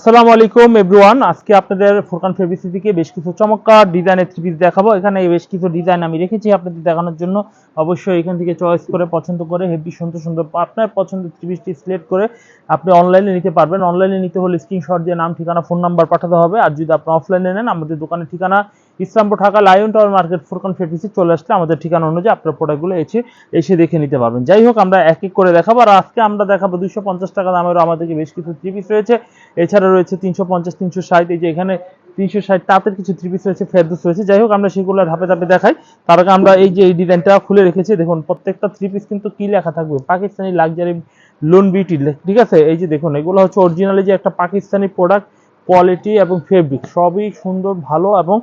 আসসালামু আলাইকুম এভরিওয়ান আজকে আপনাদের ফুরকান ফেব্রিক্স থেকে বেশ কিছু চমৎকার ডিজাইনের থ্রি পিস দেখাবো। এখানে বেশ কিছু ডিজাইন আমি রেখেছি আপনাদের দেখানোর জন্য। অবশ্যই এখান থেকে চয়েস করে, পছন্দ করে, হেভি সুন্দর সুন্দর আপনার পছন্দ থ্রি পিসটি সিলেক্ট করে আপনি অনলাইনে নিতে পারবেন। অনলাইনে নিতে হলে স্ক্রিনশট দিয়ে নাম, ঠিকানা ফোন নাম্বার পাঠাতে হবে। আর যদি আপনি অফলাইনে নেন, আমাদের দোকানের ঠিকানা Islampur Dhaka lion tower market Furqan ফেব্রিক্সে চলে আসলে আমাদের ঠিকানা অনুযায়ী আপনার প্রোডাক্টগুলো এসে এসে দেখে নিতে পারবেন। যাই হোক, আমরা এক এক করে দেখাবো। আর আজকে আমরা দেখাবো দুশো পঞ্চাশ টাকা দামেরও আমাদের বেশ কিছু থ্রি পিস রয়েছে। এছাড়া রয়েছে তিনশো পঞ্চাশ, তিনশো ষাট, এই যে এখানে তিনশো ষাট তাঁতের কিছু থ্রি পিস রয়েছে, ফেরদোস রয়েছে। যাই হোক, আমরা সেগুলো ধাপে ধাপে দেখাই। তার আগে আমরা এই যে এই ডিজাইনটা খুলে রেখেছি, দেখুন, প্রত্যেকটা থ্রি পিস কিন্তু কি লেখা থাকবে? পাকিস্তানি লাক্সারি লোন বিউটি ঠিক আছে? এই যে দেখুন, এগুলো হচ্ছে অরিজিনালি যে একটা পাকিস্তানি প্রোডাক্ট কোয়ালিটি এবং ফেব্রিক সবই সুন্দর, ভালো এবং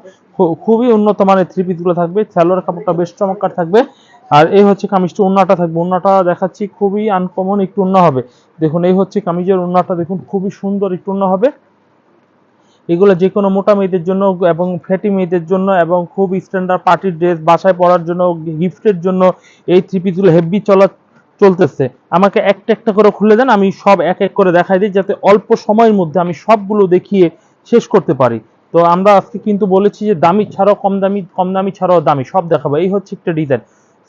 খুবই উন্নত মানের থ্রি পিসগুলো থাকবে। স্যালোয়ার কাপড়টা বেশ চমৎকার থাকবে। আর এই হচ্ছে কামিজটি উন্নাটা থাকবে। উন্নাটা দেখাচ্ছি খুবই আনকমন একটু উন্না হবে। দেখুন, এই হচ্ছে কামিজের উন্নাটা দেখুন, খুবই সুন্দর, একটু উন্না হবে। এগুলো যে কোনো মোটা মেয়েদের জন্য এবং ফ্যাটি মেয়েদের জন্য এবং খুব স্ট্যান্ডার্ড পার্টির ড্রেস বাসায় পরার জন্য গিফটের জন্য এই থ্রি পিসগুলো হেভি চলা চলতেছে। আমাকে একটা একটা করে খুলে দেন, আমি সব এক এক করে দেখাই দিই, যাতে অল্প সময়ের মধ্যে আমি সবগুলো দেখিয়ে শেষ করতে পারি। তো আমরা আজকে কিন্তু বলেছি যে দামি ছাড়াও কম দামি কম দামি ছাড়াও দামি, সব দেখাবো। এই হচ্ছে একটা design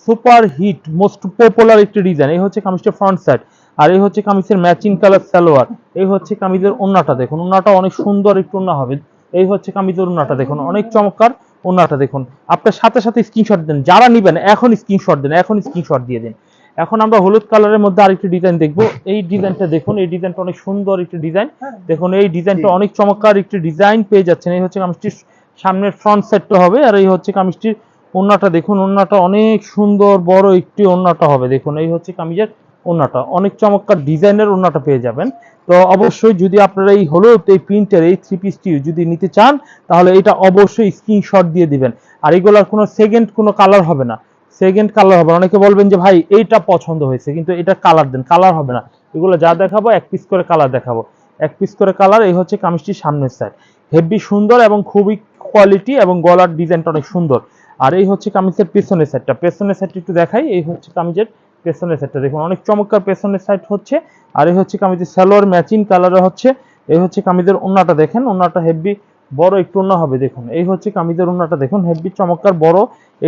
super hit most popular একটি ডিজাইন এই হচ্ছে কামিজটা ফ্রন্ট সাইড আর এই হচ্ছে কামিজের ম্যাচিং কালার সালোয়ার। এই হচ্ছে কামিজের ওন্নাটা দেখুন। ওন্নাটা অনেক সুন্দর একটু ওন্না হবে। এই হচ্ছে কামিজের ওন্নাটা দেখুন। অনেক চমৎকার ওন্নাটা দেখুন। আপনার সাথে সাথে স্ক্রিনশট দেন। যারা নিবেন, এখন স্ক্রিনশট দেন, এখন স্ক্রিনশট দিয়ে দিন। এখন আমরা হলুদ কালারের মধ্যে আরেকটি ডিজাইন দেখব। এই ডিজাইনটা দেখুন এই ডিজাইনটা অনেক সুন্দর একটি ডিজাইন। দেখুন এই ডিজাইনটা অনেক চমৎকার একটি ডিজাইন পেয়ে যাচ্ছেন। এই হচ্ছে কামিজটির সামনের ফ্রন্ট সেটটা হবে আর এই হচ্ছে কামিজটির ওন্নাটা দেখুন ওন্নাটা অনেক সুন্দর বড় একটি ওন্নাটা হবে। দেখুন এই হচ্ছে কামিজের ওন্নাটা অনেক চমৎকার ডিজাইনের ওন্নাটা পেয়ে যাবেন। তো অবশ্যই যদি আপনারা এই হলুদ এই প্রিন্টের এই থ্রি পিসটি যদি নিতে চান তাহলে এটা অবশ্যই স্ক্রিনশট দিয়ে দিবেন। আর এগুলোর কোনো সেকেন্ড কোনো কালার হবে না। সেকেন্ড কালার হবে। অনেকে বলবেন যে, ভাই, এইটা পছন্দ হয়েছে, কিন্তু এটা কালার দেন। কালার হবে না। এগুলো যা দেখাবো, এক পিস করে কালার দেখাবো। এক পিস করে কালার এই হচ্ছে কামিজটির সামনের সাইড হেভি সুন্দর এবং খুবই কোয়ালিটি এবং গলার ডিজাইনটা অনেক সুন্দর। আর এই হচ্ছে কামিজের পেছনের সাইডটা পেছনের সাইডটা একটু দেখাই। এই হচ্ছে কামিজের পেছনের সাইডটা দেখুন, অনেক চমৎকার পেছনের সাইড হচ্ছে। আর এই হচ্ছে কামিজের সালোয়ার ম্যাচিং কালারে হচ্ছে। এই হচ্ছে কামিজের ওন্নাটা দেখেন। ওন্নাটা হেভি বড় একটু ওন্না হবে, দেখুন। এই হচ্ছে কামিজের ওন্নাটা দেখুন, হেভি চমৎকার বড়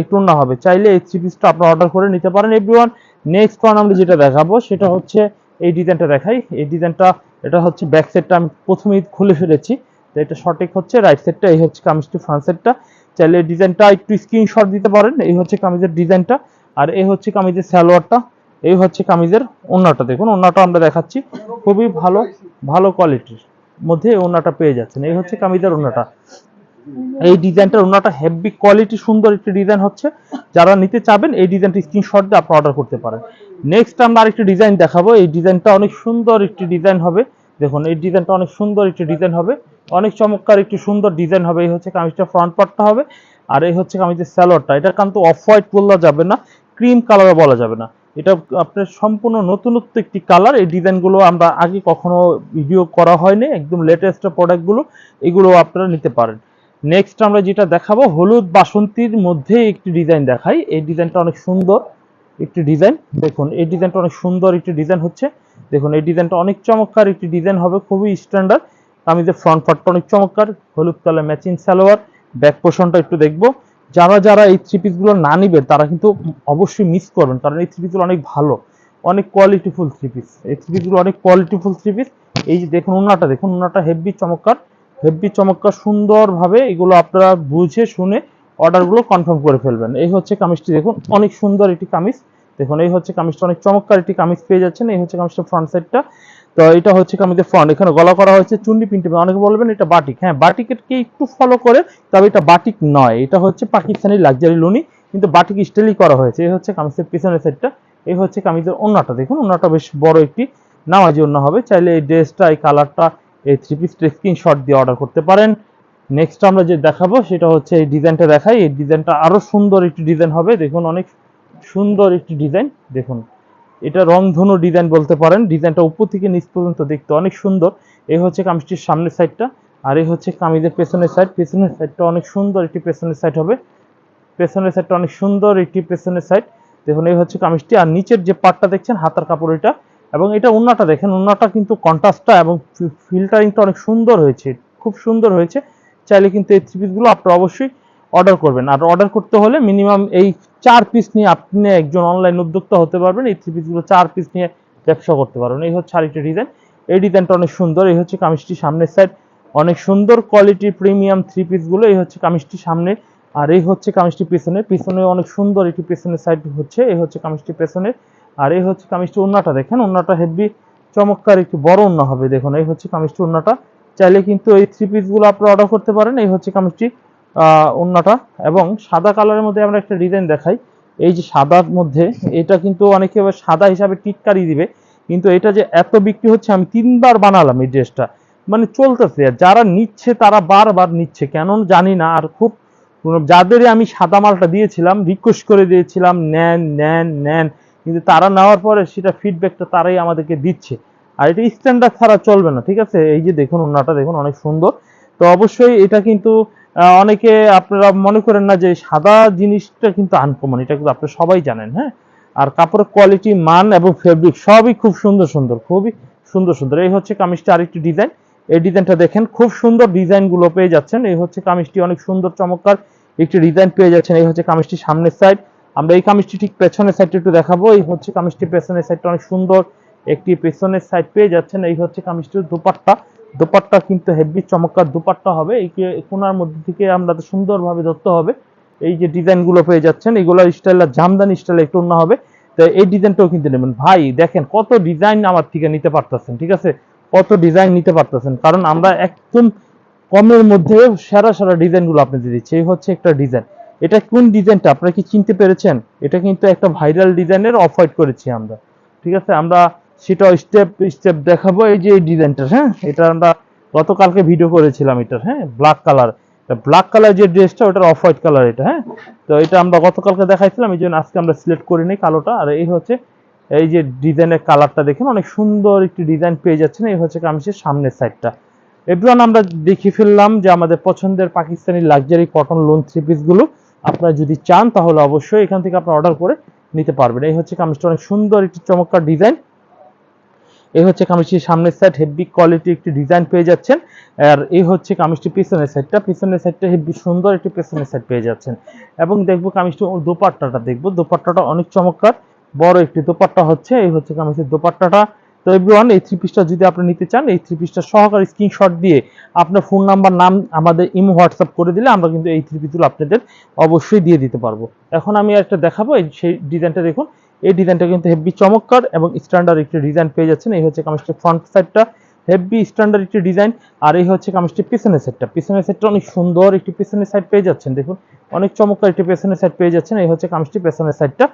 একটু ওন্না হবে। চাইলে এই থ্রি পিসটা আপনারা অর্ডার করে নিতে পারেন এভরিওয়ান নেক্সট ওয়ান আমরা যেটা দেখাবো, সেটা হচ্ছে এই ডিজাইনটা দেখাই। এই ডিজাইনটা এটা হচ্ছে ব্যাক সাইডটা আমি প্রথমেই খুলে ফেলেছি। তো এটা সঠিক হচ্ছে রাইট সাইডটা এই হচ্ছে কামিজটি ফ্রন্ট সাইডটা চাইলে এই ডিজাইনটা একটু স্ক্রিনশট দিতে পারেন, এই হচ্ছে কামিজের ডিজাইনটা আর এই হচ্ছে কামিজের সালোয়ারটা, এই হচ্ছে কামিজের ওন্নাটা দেখুন ওন্নাটা আমরা দেখাচ্ছি। খুবই ভালো ভালো কোয়ালিটির মধ্যে ওনাটা পেয়ে যাচ্ছেন। এই হচ্ছে কামিজের ওন্নাটা এই ডিজাইনটার ওন্নাটা হেভি কোয়ালিটি সুন্দর একটি ডিজাইন হচ্ছে। যারা নিতে চাবেন এই ডিজাইনটা স্ক্রিনশট দিয়ে আপনি অর্ডার করতে পারেন। নেক্সট আমরা আরেকটি ডিজাইন দেখাবো। এই ডিজাইনটা অনেক সুন্দর একটি ডিজাইন হবে। দেখুন এই ডিজাইনটা অনেক সুন্দর একটি ডিজাইন হবে। অনেক চমৎকার একটি সুন্দর ডিজাইন হবে। এই হচ্ছে কামিজটা ফ্রন্ট পার্টটা হবে। আর এই হচ্ছে কামিজের স্যালোয়ারটা এটা কিন্তু অফ হোয়াইট বলা যাবে না। ক্রিম কালারও বলা যাবে না। এটা আপনার সম্পূর্ণ নতুনত্ব একটি কালার এই ডিজাইনগুলো আমরা আগে কখনো ভিডিও করা হয়নি, একদম লেটেস্ট প্রোডাক্টগুলো এগুলো আপনারা নিতে পারেন। নেক্সট আমরা যেটা দেখাবো, হলুদ বাসন্তীর মধ্যে একটি ডিজাইন দেখাই। এই ডিজাইনটা অনেক সুন্দর একটি ডিজাইন দেখুন, এই ডিজাইনটা অনেক সুন্দর একটি ডিজাইন হচ্ছে। দেখুন, এই ডিজাইনটা অনেক চমৎকার একটি ডিজাইন হবে, খুবই স্ট্যান্ডার্ড আমি যে ফ্রন্ট পার্টটা অনেক চমৎকার, হলুদ কালার ম্যাচিং সালোয়ার ব্যাক পোর্শনটা একটু দেখব। যারা যারা এই থ্রি পিসগুলো না নিবেন তারা কিন্তু অবশ্যই মিস করবেন, কারণ এই থ্রি পিসগুলো অনেক ভালো, অনেক কোয়ালিটিফুল থ্রি পিস এই থ্রি পিসগুলো অনেক কোয়ালিটিফুল থ্রি পিস এই যে দেখুন ওনাটা দেখুন ওনাটা হেভি চমৎকার হেভি চমৎকার, সুন্দরভাবে এগুলো আপনারা বুঝে শুনে অর্ডারগুলো কনফার্ম করে ফেলবেন। এই হচ্ছে কামিজটি, দেখুন অনেক সুন্দর একটি কামিজ। দেখুন, এই হচ্ছে কামিজটা অনেক চমৎকার একটি কামিজ পেয়ে যাচ্ছেন, এই হচ্ছে কামিজটা ফ্রন্ট সাইডটা তো এটা হচ্ছে কামিজের ফ্রন্ট এখানে গলা করা হয়েছে চুন্ডি প্রিন্টে অনেকে বলবেন এটা বাটিক হ্যাঁ বাটিকেরকে একটু ফলো করে, তবে এটা বাটিক নয়। এটা হচ্ছে পাকিস্তানি লাক্সারি লুনি, কিন্তু বাটিক স্টাইলই করা হয়েছে। এই হচ্ছে কামিজের পিছনের সাইডটা এই হচ্ছে কামিজের ওন্নাটা দেখুন ওন্নাটা বেশ বড় একটি নামাজি ওন্না হবে। চাইলে এই ড্রেসটা এই কালারটা এই থ্রি পিসটা স্ক্রিনশট দিয়ে অর্ডার করতে পারেন। নেক্সট আমরা যে দেখাবো, সেটা হচ্ছে এই ডিজাইনটা দেখাই। এই ডিজাইনটা আরও সুন্দর একটি ডিজাইন হবে। দেখুন, অনেক সুন্দর একটি ডিজাইন দেখুন। এটা রংধনু ডিজাইন বলতে পারেন। ডিজাইনটা উপর থেকে নিচ পর্যন্ত দেখতে অনেক সুন্দর। এই হচ্ছে কামিজটির সামনের সাইডটা আর এই হচ্ছে কামিজের পেছনের সাইড পেছনের সাইডটা অনেক সুন্দর একটি পেছনের সাইড হবে। পেছনের সাইডটা অনেক সুন্দর একটি পেছনের সাইড দেখুন এই হচ্ছে কামিজটি। আর নিচের যে পার্টটা দেখছেন, হাতার কাপড় এটা। এবং এটা উন্নাটা দেখেন, উন্নাটা কিন্তু কন্ট্রাস্টটা এবং ফিল্টারিংটা অনেক সুন্দর হয়েছে। খুব সুন্দর হয়েছে। চাইলে কিন্তু এই থ্রি পিসগুলো আপনারা অবশ্যই অর্ডার করবেন। আর অর্ডার করতে হলে মিনিমাম এই চার পিস নিয়ে আপনি একজন অনলাইন উদ্যোক্তা হতে পারবেন। এই থ্রি পিসগুলো চার পিস নিয়ে ব্যবসা করতে পারবেন। এই হচ্ছে আরেকটা ডিজাইন এই ডিজাইনটা অনেক সুন্দর। এই হচ্ছে কামিজটি সামনের সাইড অনেক সুন্দর কোয়ালিটির প্রিমিয়াম থ্রি পিসগুলো এই হচ্ছে কামিজটি সামনে আর এই হচ্ছে কামিজটি পেছনে পিছনে অনেক সুন্দর একটি পেছনের সাইড হচ্ছে। এই হচ্ছে কামিজটি পেছনে আর এই হচ্ছে কামিজটি ওন্নাটা দেখেন। ওন্নাটা হেভি চমৎকার একটি বড় ওন্না হবে। দেখুন, এই হচ্ছে কামিজটি ওন্নাটা। চাইলে কিন্তু এই থ্রি পিসগুলো আপনারা অর্ডার করতে পারেন। এই হচ্ছে কামিজটি ওন্নাটা এবং সাদা কালারের মধ্যে আমরা একটা ডিজাইন দেখাই। এই যে সাদার মধ্যে, এটা কিন্তু অনেকে সাদা হিসাবে টিটকারি দিবে, কিন্তু এটা যে এত বিক্রি হচ্ছে, আমি তিনবার বানালাম এই ড্রেসটা। মানে চলতেছে যারা নিচ্ছে তারা বারবার নিচ্ছে কেন জানি না, আর খুব যাদের আমি সাদা মালটা দিয়েছিলাম রিকোয়েস্ট করে দিয়েছিলাম, নেন নেন নেন, কিন্তু তারা নেওয়ার পরে সেটা ফিডব্যাকটা তারাই আমাদেরকে দিচ্ছে। আর এটা স্ট্যান্ডার্ড ছাড়া চলবে না, ঠিক আছে? এই যে দেখুন ওনাটা দেখুন, অনেক সুন্দর। তো অবশ্যই এটা কিন্তু অনেকে আপনারা মনে করেন না যে সাদা জিনিসটা কিন্তু আনকমন এটা কিন্তু আপনারা সবাই জানেন হ্যাঁ? আর কাপড়ের কোয়ালিটি মান এবং ফেব্রিক সবই খুব সুন্দর সুন্দর, খুবই সুন্দর সুন্দর। এই হচ্ছে কামিজটা আরেকটি ডিজাইন এই ডিজাইনটা দেখেন, খুব সুন্দর ডিজাইনগুলো পেয়ে যাচ্ছেন। এই হচ্ছে কামিজটি অনেক সুন্দর, চমৎকার একটি ডিজাইন পেয়ে যাচ্ছেন। এই হচ্ছে কামিজটি সামনের সাইড আমরা এই কামিজটি ঠিক পেছনের সাইডটা একটু দেখাবো। এই হচ্ছে কামিজটি পেছনের সাইডটা অনেক সুন্দর একটি পেছনের সাইড পেয়ে যাচ্ছেন। এই হচ্ছে কামিজটির দুপাট্টা। দুপাট্টা কিন্তু হেভি চমৎকার দুপাট্টা হবে। এই কোনার মধ্যে থেকে আমরা সুন্দরভাবে ধরতে হবে। এই যে ডিজাইনগুলো পেয়ে যাচ্ছেন এগুলোর স্টাইল জামদানি স্টাইল একটু অন্য হবে। তো এই ডিজাইনটাও কিন্তু নেবেন। ভাই, দেখেন কত ডিজাইন আমার থেকে নিতে পারতেছেন, ঠিক আছে? কত ডিজাইন নিতে পারতেছেন? কারণ আমরা একদম কমের মধ্যে সেরা সেরা ডিজাইনগুলো আপনি দিয়ে দিচ্ছি। এই হচ্ছে একটা ডিজাইন। এটা কোন ডিজাইনটা? আপনারা কি চিনতে পেরেছেন? এটা কিন্তু একটা ভাইরাল ডিজাইনের অফ হোয়াইট করেছি আমরা, ঠিক আছে? আমরা সেটা স্টেপ স্টেপ দেখাবো। এই যে এই ডিজাইনটা হ্যাঁ? এটা আমরা গতকালকে ভিডিও করেছিলাম এটার হ্যাঁ? ব্ল্যাক কালার ব্ল্যাক কালার যে ড্রেসটা ওটার অফ হোয়াইট কালার এটা হ্যাঁ? তো এটা আমরা গতকালকে দেখাইছিলাম, এই জন্য আজকে আমরা সিলেক্ট করে নিই কালোটা। আর এই হচ্ছে, এই যে ডিজাইনের কালারটা দেখেন, অনেক সুন্দর একটি ডিজাইন পেয়ে যাচ্ছেন। এই হচ্ছে কামিজের সামনের সাইডটা এভরিওয়ান আমরা দেখে ফেললাম যে আমাদের পছন্দের Pakistani luxury cotton lawn three পিসগুলো আপনারা যদি চান, তাহলে অবশ্যই এখান থেকে আপনারা অর্ডার করে নিতে পারবেন। এই হচ্ছে কামিজটা, অনেক সুন্দর একটি চমৎকার ডিজাইন এই হচ্ছে কামিজটির সামনের সাইড হেভি কোয়ালিটি একটি ডিজাইন পেয়ে যাচ্ছেন। আর এই হচ্ছে কামিজটি পিছনের সাইডটা পিছনের সাইডটা হেভি সুন্দর একটি পিছনের সাইড পেয়ে যাচ্ছেন। এবং দেখব কামিজটি দোপাট্টাটা। দেখব দোপাট্টাটা অনেক চমৎকার। বড় একটি দোপাট্টা হচ্ছে। এই হচ্ছে কামিজের দোপাট্টাটা। তো এভরিওয়ান এই থ্রি পিসটা যদি আপনি নিতে চান, এই থ্রি পিসটা সহকারে স্ক্রিনশট দিয়ে আপনার ফোন নাম্বার নাম, আমাদের ইমো হোয়াটসঅ্যাপ করে দিলে আমরা কিন্তু এই থ্রি পিসগুলো আপনাদের অবশ্যই দিয়ে দিতে পারব। এখন আমি একটা দেখাবো। সেই ডিজাইনটা দেখুন। এই ডিজাইনটা কিন্তু হেভি চমৎকার এবং স্ট্যান্ডার্ড একটি ডিজাইন পেয়ে যাচ্ছেন। এই হচ্ছে কামিজটির ফ্রন্ট সাইডটা হেভি স্ট্যান্ডার্ড একটি ডিজাইন। আর এই হচ্ছে কামিজটির পিছনের সাইডটা পিছনের সাইডটা অনেক সুন্দর একটি পিছনের সাইড পেয়ে যাচ্ছেন। দেখুন, অনেক চমৎকার একটি পেছনের সাইড পেয়ে যাচ্ছেন। এই হচ্ছে কামিজটি পেছনের সাইডটা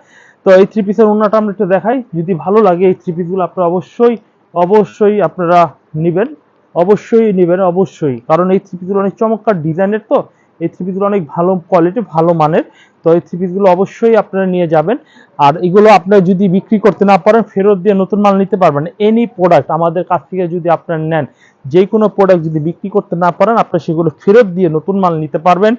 তো এই থ্রি পিসের ওনাটা আমরা একটু দেখাই। যদি ভালো লাগে এই থ্রি পিসগুলো আপনারা অবশ্যই অবশ্যই আপনারা নেবেন। অবশ্যই নেবেন, অবশ্যই। কারণ এই থ্রি পিসগুলো অনেক চমৎকার ডিজাইনের তো। এই থ্রি পিসগুলো অনেক ভালো কোয়ালিটি ভালো মানের। তো এই থ্রি পিসগুলো অবশ্যই আপনারা নিয়ে যাবেন। আর এগুলো আপনারা যদি বিক্রি করতে না পারেন, ফেরত দিয়ে নতুন মাল নিতে পারবেন। এনি প্রোডাক্ট আমাদের কাছ থেকে যদি আপনারা নেন, যে কোনো প্রোডাক্ট যদি বিক্রি করতে না পারেন, আপনারা সেগুলো ফেরত দিয়ে নতুন মাল নিতে পারবেন।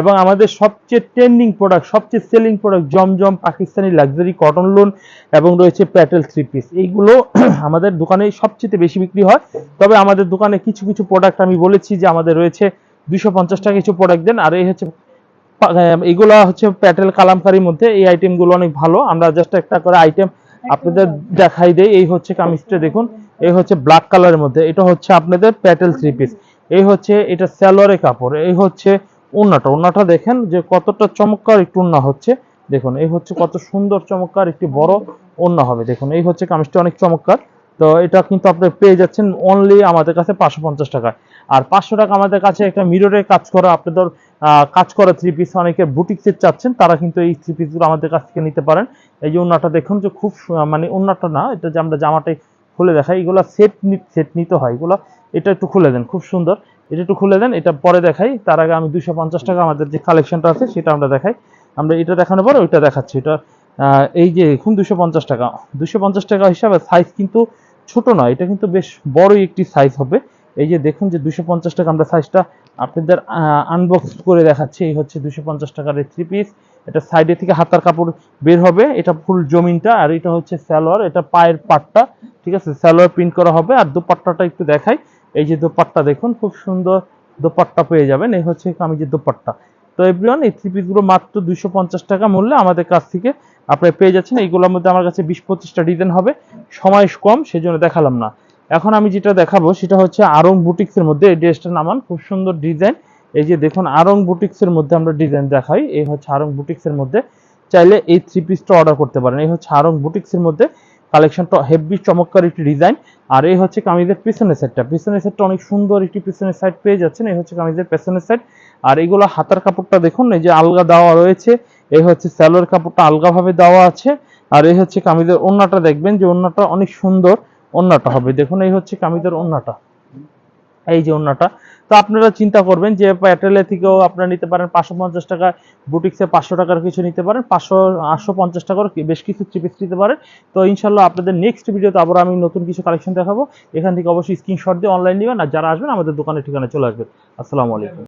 এবং আমাদের সবচেয়ে ট্রেন্ডিং প্রোডাক্ট সবচেয়ে selling product Zamzam Pakistani luxury cotton lawn এবং রয়েছে প্যাটেল থ্রি পিস এইগুলো আমাদের দোকানে সবচেয়ে বেশি বিক্রি হয়। তবে আমাদের দোকানে কিছু কিছু প্রোডাক্ট আমি বলেছি যে আমাদের রয়েছে দুশো পঞ্চাশ টাকা কিছু প্রোডাক্ট দেন। আর এই হচ্ছে এগুলো হচ্ছে প্যাটেল কালামকারির মধ্যে। এই আইটেমগুলো অনেক ভালো। আমরা জাস্ট একটা করে আইটেম আপনাদের দেখাই দেই। এই হচ্ছে কামিজটা দেখুন। এই হচ্ছে ব্ল্যাক কালারের মধ্যে। এটা হচ্ছে আপনাদের প্যাটেল থ্রি পিস এই হচ্ছে এটা স্যালোয়ারে কাপড়। এই হচ্ছে ওন্নাটা ওন্নাটা দেখেন যে কতটা চমৎকার একটু উন্না হচ্ছে। দেখুন এই হচ্ছে কত সুন্দর চমৎকার একটি বড় ওন্না হবে। দেখুন এই হচ্ছে কামিজটা অনেক চমৎকার। তো এটা কিন্তু আপনি পেয়ে যাচ্ছেন অনলি আমাদের কাছে পাঁচশো পঞ্চাশ টাকায়। আর পাঁচশো টাকা আমাদের কাছে একটা মিররে কাজ করা আপনাদের কাজ করা থ্রি পিস অনেকে বুটিক্সের চাচ্ছেন, তারা কিন্তু এই থ্রি পিসগুলো আমাদের কাছ থেকে নিতে পারেন। এই যে ওন্নাটা দেখুন যে খুব মানে ওন্নাটা না, এটা যে আমরা জামাটাই খুলে দেখাই, এগুলো সেট সেট নিতে হয়। এগুলো, এটা একটু খুলে দেন, খুব সুন্দর। এটা একটু খুলে দেন, এটা পরে দেখাই। তার আগে আমি দুশো পঞ্চাশ টাকা আমাদের যে কালেকশনটা আছে, সেটা আমরা দেখাই। আমরা এটা দেখানোর পরে ওইটা দেখাচ্ছি। এটা এই যে এখন দুশো পঞ্চাশ টাকা। দুশো পঞ্চাশ টাকা হিসাবে সাইজ কিন্তু ছোট নয়, এটা কিন্তু বেশ বড়ই একটি সাইজ হবে। এই যে দেখুন যে দুশো পঞ্চাশ টাকা আমরা সাইজটা আপনাদের আনবক্স করে দেখাচ্ছি। এই হচ্ছে দুশো পঞ্চাশ টাকার এই থ্রি পিস এটা সাইডে থেকে হাতার কাপড় বের হবে। এটা ফুল জমিনটা আর এটা হচ্ছে স্যালোয়ার এটা পায়ের পাটটা, ঠিক আছে? সালোয়ার প্রিন্ট করা হবে। আর দোপাট্টাটা একটু দেখাই। এই যে দোপাট্টা দেখুন, খুব সুন্দর দোপাট্টা পেয়ে যাবেন। এই হচ্ছে কামিজের দোপাট্টা। তো এভরিওয়ান এই থ্রি পিসগুলো মাত্র দুশো পঞ্চাশ টাকা মূল্যে আমাদের কাছ থেকে আপনি পেয়ে যাচ্ছেন। এইগুলোর মধ্যে আমার কাছে বিশ পঁচিশটা ডিজাইন হবে। সময় কম, সেজন্য দেখালাম না। এখন আমি যেটা দেখাবো, সেটা হচ্ছে আরং বুটিক্সের মধ্যে এই ড্রেসটা নামান খুব সুন্দর ডিজাইন এই যে দেখুন, আরং বুটিক্সের মধ্যে আমরা ডিজাইন দেখাই। এই হচ্ছে আরং বুটিক্সের মধ্যে। চাইলে এই থ্রি পিসটা অর্ডার করতে পারেন। এই হচ্ছে আরং বুটিক্সের মধ্যে কালেকশনটা হেভি চমৎকার একটি ডিজাইন আর এই হচ্ছে কামিজের পিছনের সাইডটা পিছনের সাইডটা অনেক সুন্দর একটি পিছনের সাইড পেয়ে যাচ্ছেন। এই হচ্ছে কামিজের পেছনের সাইড আর এগুলো হাতার কাপড়টা দেখুন, এই যে আলগা দেওয়া রয়েছে। এই হচ্ছে স্যালোয়ার কাপড়টা আলগাভাবে দেওয়া আছে। আর এই হচ্ছে কামিজের ওন্নাটা দেখবেন যে ওন্নাটা অনেক সুন্দর। ওন্নাটা হবে। দেখুন, এই হচ্ছে কামিজের ওন্নাটা। এই যে ওন্নাটা। তো আপনারা চিন্তা করবেন যে প্যাটেলে থেকেও আপনারা নিতে পারেন পাঁচশো পঞ্চাশ টাকা, বুটিক্সে পাঁচশো টাকার কিছু নিতে পারেন, পাঁচশো আটশো পঞ্চাশ টাকার বেশ কিছু চিপিস নিতে পারেন। তো ইনশাল্লাহ আপনাদের নেক্সট ভিডিওতে আবার আমি নতুন কিছু কালেকশন দেখাবো। এখান থেকে অবশ্যই স্ক্রিনশট দিয়ে অনলাইন নেবেন, আর যারা আসবেন আমাদের দোকানের ঠিকানা চলে আসবেন। আসসালামু আলাইকুম।